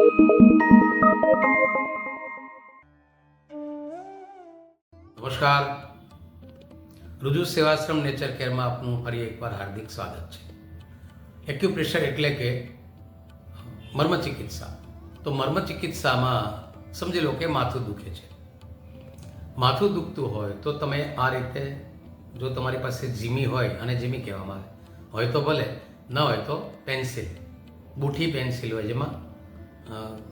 નમસ્કાર. રુજુ સેવાશ્રમ નેચર કેરમાં આપનું ફરી એકવાર હાર્દિક સ્વાગત છે. એક્યુપ્રેશર એટલે કે મર્મ ચિકિત્સા તો મર્મ ચિકિત્સામાં સમજી લો કે માથું દુખે છે. માથું દુખતું હોય તો તમે આ રીતે જો તમારી પાસે જીમી હોય અને જીમી કહેવામાં આવે. હોય તો ભલે, ન હોય તો પેન્સિલ. બુઠી પેન્સિલ હોય જેમાં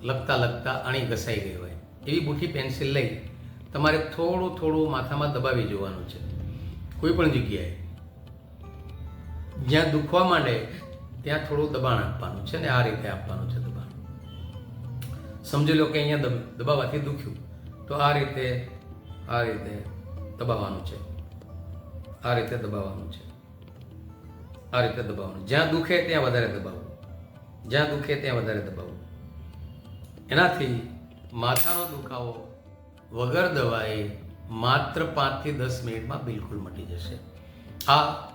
લખતા લખતા અણી ઘસાઈ ગઈ હોય. એવી બુઠી પેન્સિલ લઈ તમારે થોડું થોડું માથામાં દબાવી જોવાનું છે. કોઈ પણ જગ્યાએ. જ્યાં દુખવા માંડે, ત્યાં થોડું દબાણ આપવાનું છે ને આ રીતે આપવાનું છે દબાણ. સમજી લો કે અહીંયા દબાવવાથી દુખ્યું. તો આ રીતે આ રીતે દબાવવાનું છે. આ રીતે દબાવવાનું છે. આ રીતે દબાવવાનું. જ્યાં દુખે ત્યાં વધારે દબાવવું જ્યાં દુખે ત્યાં વધારે દબાવવું એનાથી માથાનો દુખાવો વગર દવાએ માત્ર પાંચથી દસ મિનિટમાં બિલકુલ મટી જશે. આ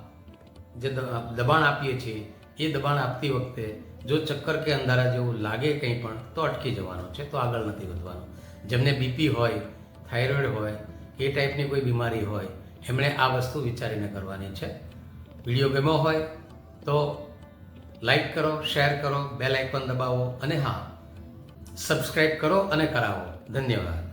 જે દબાણ આપીએ છીએ, એ દબાણ આપતી વખતે જો ચક્કર કે અંધારા જેવું લાગે કંઈ પણ, તો અટકી જવાનું છે, તો આગળ નથી વધવાનું. જેમને બીપી હોય, થાઇરોઇડ હોય, એ ટાઈપની કોઈ બીમારી હોય, એમણે આ વસ્તુ વિચારીને કરવાની છે. વીડિયો ગમ્યો હોય તો લાઈક કરો, શેર કરો, બેલ આઇકન દબાવો અને હા સબસ્ક્રાઈબ કરો અને કરાવો. ધન્યવાદ.